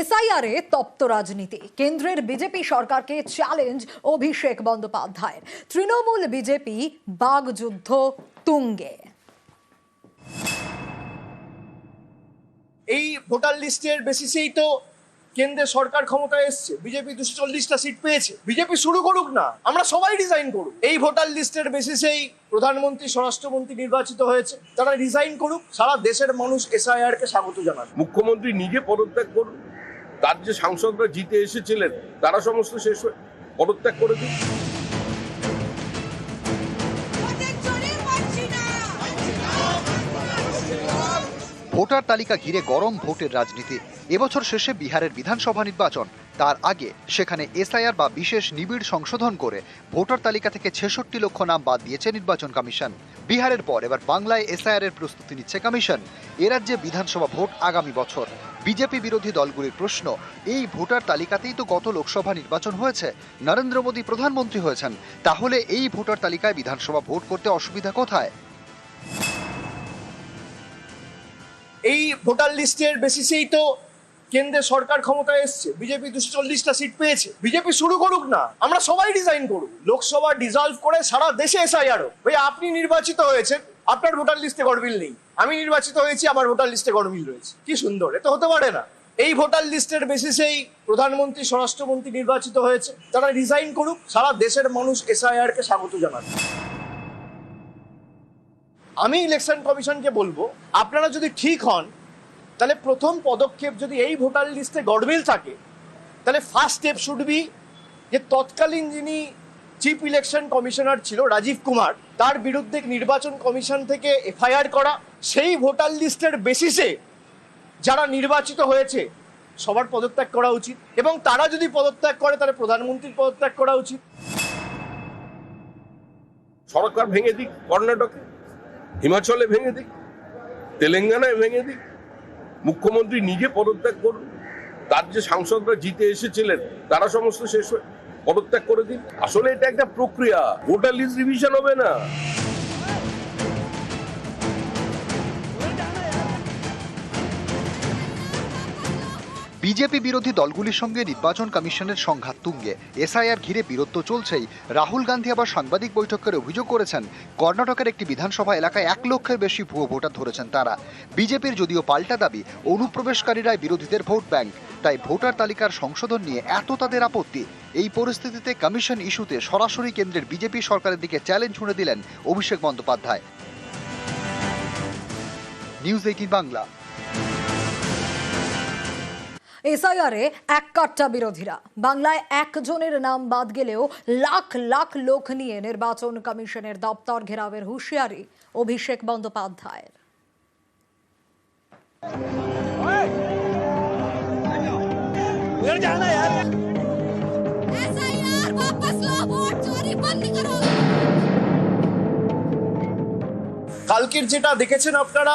এসআইআরে তপ্ত রাজনীতি। কেন্দ্রের বিজেপি সরকারকে চ্যালেঞ্জ অভিষেক বন্দ্যোপাধ্যায়ের। তৃণমূল বিজেপি বাগযুদ্ধ তুঙ্গে। এই ভোটার লিস্টের বেসিসেই তো কেন্দ্রের সরকার ক্ষমতায় এসছে। বিজেপি দুশো চল্লিশটা সিট পেয়েছে। বিজেপি শুরু করুক না আমরা সবাই ডিজাইন করুক। এই ভোটার লিস্টের বেসিসেই প্রধানমন্ত্রী স্বরাষ্ট্রমন্ত্রী নির্বাচিত হয়েছে। তারা ডিজাইন করুক সারা দেশের মানুষ এসআইআর কে স্বাগত জানান মুখ্যমন্ত্রী নিজে পদত্যাগ করুন তার যে সাংসদরা জিতে এসেছিলেন তারা সমস্ত শেষ হয়ে পদত্যাগ করে দিন। ভোটার তালিকা ঘিরে গরম ভোটের রাজনীতি। এবছর শেষে বিহারের বিধানসভা নির্বাচন। তার আগে সেখানে এসআইআর বা বিশেষ নিবিড় সংশোধন করে ভোটার তালিকা থেকে ছেষট্টি লক্ষ নাম বাদ দিয়েছে নির্বাচন কমিশন। বিহারের পর এবার বাংলায় এসআইআর এর প্রস্তুতি নিচ্ছে কমিশন। এ রাজ্যে বিধানসভা ভোট আগামী বছর। বিজেপি বিরোধী দলগুলির প্রশ্ন, এই ভোটার তালিকাতেই তো গত লোকসভা নির্বাচন হয়েছে। নরেন্দ্র মোদী প্রধানমন্ত্রী হয়েছেন, তাহলে এই ভোটার তালিকায় বিধানসভা ভোট করতে অসুবিধা কোথায়? এই ভোটার লিস্টের বেসিসেই তো কেন্দ্রের সরকার ক্ষমতায় এসছে, বিজেপি দুশো চল্লিশটা সিট পেয়েছে। বিজেপি শুরু করুক না, আমরা সবাই ডিজাইন করুক। লোকসভা ডিজলভ করে সারা দেশে এসআইআরও ভাই, আপনি নির্বাচিত হয়েছেন, আপনার ভোটার লিস্টে গড়মিল নেই। আমি নির্বাচিত হয়েছি, আমার ভোটার লিস্টে গড়মিল রয়েছে। কি সুন্দর, এ তো হতে পারে না। এই ভোটার লিস্টের বেসিসেই প্রধানমন্ত্রী, স্বরাষ্ট্রমন্ত্রী নির্বাচিত হয়েছে। তারা রিজাইন করুক, সারা দেশের মানুষ এসআইআর কে স্বাগত জানাবে আমি ইলেকশন কমিশনকে বলব, আপনারা যদি ঠিক হন তাহলে প্রথম পদক্ষেপ যদি এই ভোটার লিস্টে গডমিল থাকে, তাহলে ফার্স্ট স্টেপ শুড বি যে তৎকালীন যিনি চিফ ইলেকশন কমিশনার ছিল রাজীব কুমার, তার বিরুদ্ধে নির্বাচন কমিশন থেকে এফআইআর করা, সেই ভোটার লিস্টের বেসিসে যারা নির্বাচিত হয়েছে, সবার পদত্যাগ করা উচিত। এবং তারা যদি পদত্যাগ করে, তাহলে প্রধানমন্ত্রীর পদত্যাগ করা উচিত। সরকার ভেঙে দিক, কর্ণাটকে, হিমাচলে ভেঙে দিক, তেলেঙ্গানায় ভেঙে দিক মুখ্যমন্ত্রী নিজে পদত্যাগ করুন। তার যে সাংসদরা জিতে এসেছিলেন, তারা সমস্ত শেষ পদত্যাগ করে দিন। আসলে এটা একটা প্রক্রিয়া। ভোটার লিস্ট রিভিশন হবে না। বিজেপি বিরোধী দলগুলির সঙ্গে নির্বাচন কমিশনের সংঘাত তুঙ্গে। এসআইআর ঘিরে বিরোধ চলছেই। রাহুল গান্ধী আবার সাংবাদিক বৈঠক করে অভিযোগ করেছেন, কর্ণাটকের একটি বিধানসভা এলাকায় এক লক্ষের বেশি ভুয়ো ভোটার ধরেছেন তারা। বিজেপির যদিও পাল্টা দাবি, অনুপ্রবেশকারীরাই বিরোধীদের ভোট ব্যাংক। তাই ভোটার তালিকার সংশোধন নিয়ে এত তাদের আপত্তি। এই পরিস্থিতিতে কমিশন ইস্যুতে সরাসরি কেন্দ্রের বিজেপি সরকারের দিকে চ্যালেঞ্জ ছুঁড়ে দিলেন Abhishek Bandyopadhyay. News eighteen Bangla. এসআইআরে এক কাট্টা বিরোধীরা। বাংলায় একজনের নাম বাদ গেলেও লাখ লাখ লোক নিয়ে নির্বাচন কমিশনের দপ্তর ঘেরাওয়ের হুঁশিয়ারি অভিষেক বন্দ্যোপাধ্যায়ের। কালকের যেটা দেখেছেন আপনারা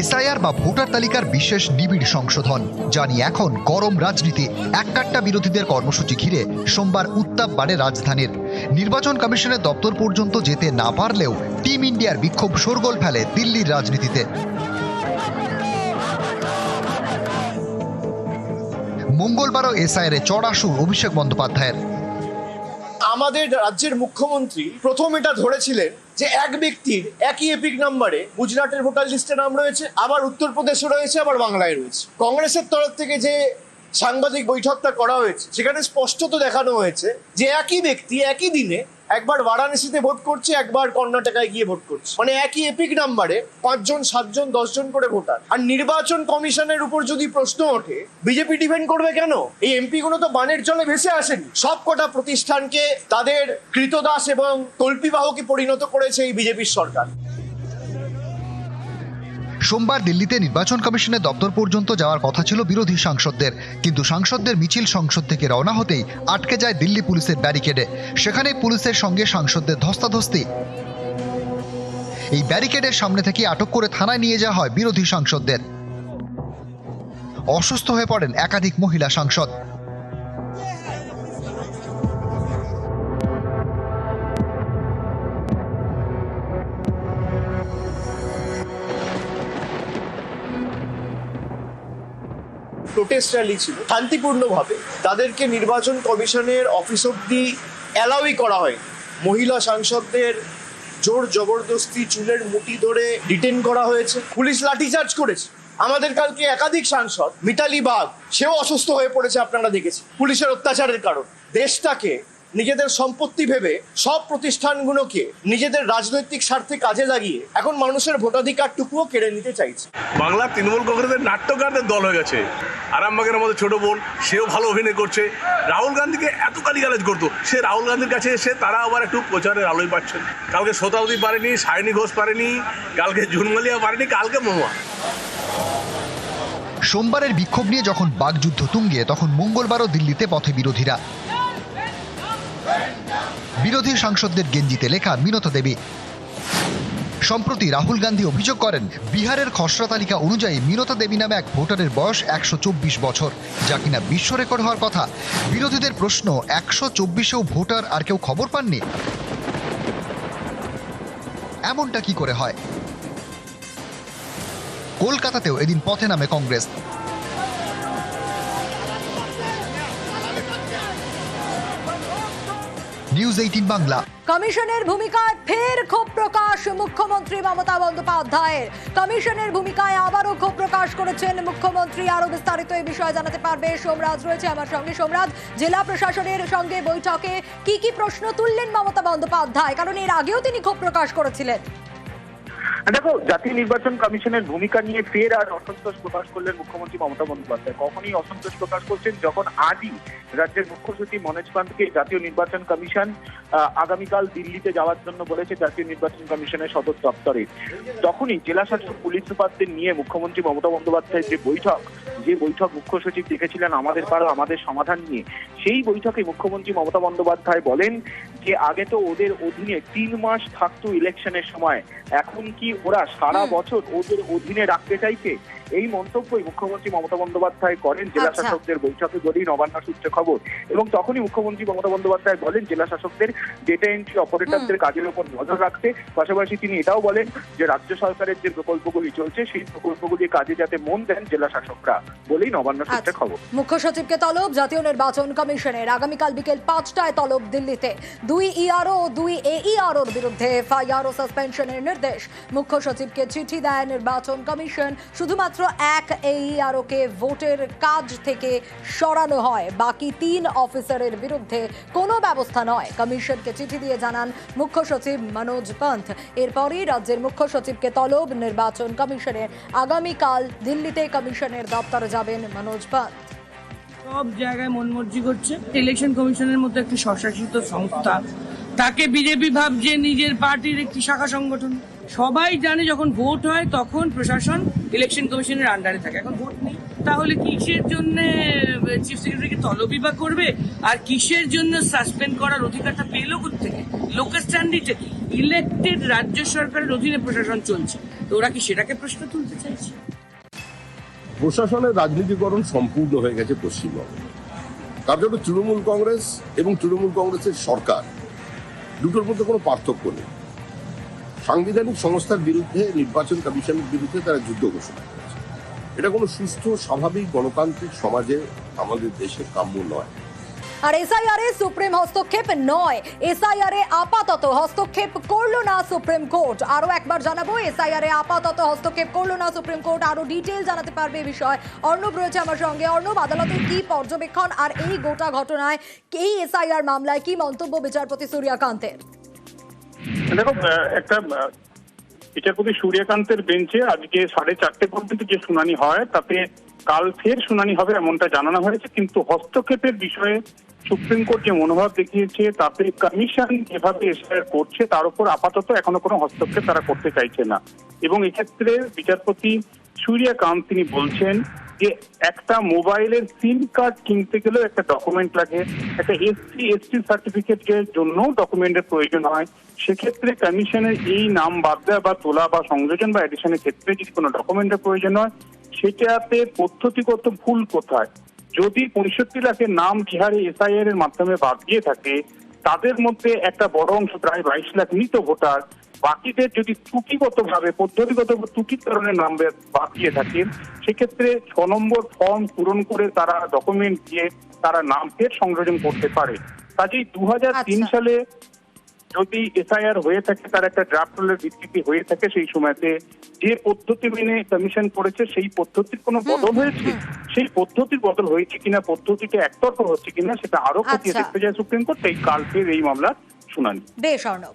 এসআইআর বা ভোটার তালিকার বিশেষ নিবিড় সংশোধন, জানি এখন গরম রাজনীতি এককাট্টা বিরোধীদের কর্মসূচি ঘিরে সোমবার উত্তাপ বাড়ে রাজধানীর। নির্বাচন কমিশনের দপ্তর পর্যন্ত যেতে না পারলেও টিম ইন্ডিয়ার বিক্ষোভ শোরগোল ফেলে দিল্লির রাজনীতিতে। মঙ্গলবারও এসআইআর চড়া সুর অভিষেক বন্দ্যোপাধ্যায়ের। আমাদের রাজ্যের মুখ্যমন্ত্রী প্রথম এটা ধরেছিলেন যে এক ব্যক্তির একই এপিক নাম্বারে গুজরাটের ভোটার লিস্টে নাম রয়েছে, আবার উত্তরপ্রদেশে রয়েছে, আবার বাংলায় রয়েছে। কংগ্রেসের তরফ থেকে যে সাংবাদিক বৈঠকটা করা হয়েছে, সেখানে স্পষ্টত দেখানো হয়েছে যে একই ব্যক্তি একই দিনে একবার বারাণসীতে ভোট করছে, একবার কর্ণাটকায় গিয়ে ভোট করছে। মানে একই এপিক নাম্বারে পাঁচজন, সাতজন, দশজন করে ভোটার। আর নির্বাচন কমিশনের উপর যদি প্রশ্ন ওঠে, বিজেপি ডিপেন্ড করবে কেন? এই এমপি গুলো তো বানের জলে ভেসে আসেনি। সব কটা প্রতিষ্ঠানকে তাদের কৃতদাস এবং তল্পিবাহকে পরিণত করেছে এই বিজেপির সরকার। সোমবার দিল্লিতে নির্বাচন কমিশনের দপ্তর পর্যন্ত যাওয়ার কথা ছিল বিরোধী সাংসদদের। কিন্তু সাংসদদের মিছিল সংসদ থেকে রওনা হতেই আটকে যায় দিল্লি পুলিশের ব্যারিকেডে। সেখানে পুলিশের সঙ্গে সাংসদদের ধস্তাধস্তি। এই ব্যারিকেডের সামনে থেকে আটক করে থানায় নিয়ে যাওয়া হয় বিরোধী সাংসদদের। অসুস্থ হয়ে পড়েন একাধিক মহিলা সাংসদ। প্রোটেস্ট র্যালি ছিল, শান্তিপূর্ণভাবে তাদেরকে নির্বাচন কমিশনের অফিস অব্দি অ্যালাউই করা হয় মহিলা সাংসদদের জোর জবরদস্তি চুলের মুটি ধরে ডিটেন করা হয়েছে। পুলিশ লাঠিচার্জ করেছে। আমাদের কালকে একাধিক সাংসদ, মিতালি বাঘ সেও অসুস্থ হয়ে পড়েছে, আপনারা দেখেছি পুলিশের অত্যাচারের কারণ। দেশটাকে নিজেদের সম্পত্তি ভেবে সব প্রতিষ্ঠানগুলোকে নিজেদের রাজনৈতিক স্বার্থে কাজে লাগিয়ে এখন মানুষের ভোটাধিকারটুকুও কেড়ে নিতে চাইছে। বাংলা তৃণমূল কংগ্রেসের নাট্যকারদের দল হয়ে গেছে। আরামবাগের মধ্যে ছোট বোন সেও ভালো অভিনয় করছে। রাহুল গান্ধীকে এত কালি গালিগালাজ করতো সে রাহুল গান্ধীর কাছে এসে তারা আবার একটু প্রচারের আলোয় পাচ্ছেন। কালকে শতাব্দী পারেনি সায়নী ঘোষ পারেনি কালকে জুনমালিয়া পারেনি কালকে মোমা সোমবারের বিক্ষোভ নিয়ে যখন বাগযুদ্ধ তুঙ্গে তখন মঙ্গলবারও দিল্লিতে পথে বিরোধীরা। বিরোধী সাংসদদের গেঞ্জিতে লেখা মিনত দেবী। সম্প্রতি রাহুল গান্ধী অভিযোগ করেন, বিহারের খসড়া তালিকা অনুযায়ী মিনতা দেবী নামে এক ভোটারের বয়স একশো চব্বিশ বছর, যা কিনা বিশ্ব রেকর্ড হওয়ার কথা। বিরোধীদের প্রশ্ন, একশো চব্বিশেও ভোটার আর কেউ খবর পাননি? এমনটা কি করে হয়? কলকাতাতেও এদিন পথে নামে কংগ্রেস। নিউজ এইটিন বাংলা কমিশনের ভূমিকায় ফের ক্ষোভ প্রকাশ মুখ্যমন্ত্রী মমতা বন্দ্যোপাধ্যায়ের। কমিশনের ভূমিকায় আবারও ক্ষোভ প্রকাশ করেছেন মুখ্যমন্ত্রী। আরও বিস্তারিত এই বিষয়ে জানাতে পারবে সোমরাজ রয়েছে আমার সঙ্গে। সোমরাজ, জেলা প্রশাসনের সঙ্গে বৈঠকে কি কি প্রশ্ন তুললেন মমতা বন্দ্যোপাধ্যায়? কারণ এর আগেও তিনি ক্ষোভ প্রকাশ করেছিলেন। দেখো, জাতীয় নির্বাচন কমিশনের ভূমিকা নিয়ে ফের আর অসন্তোষ প্রকাশ করলেন মুখ্যমন্ত্রী মমতা বন্দ্যোপাধ্যায়। কখনই অসন্তোষ প্রকাশ করছেন যখন আজই রাজ্যের মুখ্য সচিব মনোজ পান্তকে জাতীয় নির্বাচন কমিশন আগামীকাল দিল্লিতে যাওয়ার জন্য বলেছে জাতীয় নির্বাচন কমিশনের সদর দপ্তরে। তখনই জেলা শাসক পুলিশ সুপারদের নিয়ে মুখ্যমন্ত্রী মমতা বন্দ্যোপাধ্যায়ের যে বৈঠক যে বৈঠক মুখ্য সচিব দেখেছিলেন আমাদের পাড়া, আমাদের সমাধান নিয়ে, সেই বৈঠকে মুখ্যমন্ত্রী মমতা বন্দ্যোপাধ্যায় বলেন যে, আগে তো ওদের অধীনে তিন মাস থাকতো ইলেকশনের সময়। এখন কি ওরা সারা বছর ওদের অধীনে রাখতে চাইছে? এই মন্তব্যই মুখ্যমন্ত্রী মমতা বন্দ্যোপাধ্যায় করেন জেলা আচ্ছা। শাসকদের বৈঠকে বলেই নবান্ন সূত্রে খবর। এবং তখনই মুখ্যমন্ত্রী মমতা বন্দ্যোপাধ্যায় বলেন জেলা শাসকদের ডেটা এন্ট্রি অপারেটরদের কাজের উপর নজর রাখতে। পাশাপাশি তিনি এটাও বলেন যে রাজ্য সরকারের যে প্রকল্পগুলি চলছে সেই প্রকল্পগুলির কাজে যাতে মন দেন জেলা শাসকরা বলেই নবান্ন সূত্রে আচ্ছা। খবর। মুখ্য সচিবকে তলব জাতীয় নির্বাচন কমিশনের আগামীকাল বিকেল পাঁচটায় তলব দিল্লিতে। দুই ইআরও ও দুই এইআরওর বিরুদ্ধে এফআইআর ও সাসপেনশনের নির্দেশ। মুখ্য সচিবকে চিঠি দেয় নির্বাচন কমিশন শুধুমাত্র এক এইআরও কে ভোটের কাজ থেকে সরানো হয়। বাকি তিন অফিসারের বিরুদ্ধে কোনো ব্যবস্থা নয়। কমিশনকে চিঠি দিয়ে জানান মুখ্য সচিব মনোজ পন্থ। এরপরই রাজ্যের মুখ্য সচিবকে তলব নির্বাচন কমিশনের আগামীকাল দিল্লিতে কমিশনের দপ্তরে যাবেন মনোজ পন্থ। সব জায়গায় মনমর্জি করছে। ইলেকশন কমিশনের মতো একটি স্বশাসিত সংস্থা। তাকে বিজেপি ভাবছে নিজের পার্টির একটি শাখা সংগঠন। সবাই জানে যখন ভোট হয় তখন প্রশাসন ইলেকশন কমিশনের আন্ডারে থাকে। এখন ভোট নেই। তাহলে কিসের জন্য চিফ সেক্রেটারিকে তলবি বা করবে? আর কিসের জন্য সাসপেন্ড করার অধিকারটা পেল থেকে লোকাল স্ট্যান্ডিটা কি ইলেকটেড রাজ্য সরকারের অধীনে প্রশাসন চলছে। তো ওরা কি সেটাকে প্রশ্ন তুলতে চাইছে? প্রশাসনের রাজনীতিকরণ সম্পূর্ণ হয়ে গেছে পশ্চিমবঙ্গে। তার জন্য তৃণমূল কংগ্রেস এবং তৃণমূল কংগ্রেসের সরকার, দুটোর মধ্যে কোনো পার্থক্য নেই। সাংবিধানিক সংস্থার বিরুদ্ধে নির্বাচন কমিশনের বিরুদ্ধে তারা যুদ্ধ ঘোষণা করেছে। এটা কোনো সুস্থ, স্বাভাবিক গণতান্ত্রিক সমাজে আমাদের দেশে কাম্য নয়। আর এসআইআর এ সুপ্রিম হস্তক্ষেপ নয়। এসআইআর এ আপাতত হস্তক্ষেপ করল না সুপ্রিম কোর্ট। আরও একবার জানাব, এসআইআর এ আপাতত হস্তক্ষেপ করল না সুপ্রিম কোর্ট। আরও ডিটেল জানাতে পারবে এই বিষয় অর্ণব রয়েছে আমার সঙ্গে। অর্ণব আদালতের কি পর্যবেক্ষণ আর এই গোটা ঘটনায় এই এসআইআর মামলায় কি মন্তব্য বিচারপতি সূর্যকান্তের দেখো একটা বিচারপতি সূর্যকান্তের বেঞ্চে আজকে সাড়ে চারটে পর্যন্ত যে শুনানি হয়, তাতে কাল ফের শুনানি হবে এমনটা জানানো হয়েছে, কিন্তু হস্তক্ষেপের বিষয়ে সুপ্রিম কোর্ট যে মনোভাব দেখিয়েছে, তাতে কমিশন যেভাবে এসআইআর করছে, তার উপর আপাতত এখনও কোনো হস্তক্ষেপ তারা করতে চাইছে না। এবং এক্ষেত্রে বিচারপতি সূর্যকান্ত তিনি বলছেন যে একটা মোবাইলের সিম কার্ড কিনতে গেলেও একটা ডকুমেন্ট লাগে, একটা এসসি এসটি সার্টিফিকেটের জন্য ডকুমেন্টের প্রয়োজন হয়। সেক্ষেত্রে কমিশনের এই নাম বাদ দেওয়া বা তোলা বা সংযোজন বা এডিশনের ক্ষেত্রে যদি কোনো ডকুমেন্টের প্রয়োজন হয়, সেটাতে পদ্ধতিগত ভুল কোথায়? যদি পঁয়ষট্টি লাখের নাম বিহারে এসআইআর এর মাধ্যমে বাদ দিয়ে থাকে, তাদের মধ্যে একটা বড় অংশ প্রায় বাইশ লাখ মৃত ভোটার। বাকিদের যদি ত্রুটিগত ভাবে পদ্ধতিগত ত্রুটির কারণে নাম বাদ দিয়ে থাকে সেক্ষেত্রে ছ নম্বর ফর্ম পূরণ করে তারা ডকুমেন্ট দিয়ে তারা নাম ফের সংযোজন করতে পারে। কাজেই দু তিন আচ্ছা। সালে যদি এসআইআর হয়ে থাকে তার একটা ড্রাফট রোলের ভিত্তিতে হয়ে থাকে সেই সময়তে যে পদ্ধতি মেনে কমিশন করেছে সেই পদ্ধতির কোনো বদল হয়েছে? সেই পদ্ধতির বদল হয়েছে কিনা পদ্ধতিটা একতরফা হচ্ছে কিনা সেটা আরও খতিয়ে আচ্ছা। দেখতে যায় সুপ্রিম কোর্ট এই কালকের এই মামলার শুনানি। বেশ অর্ণব।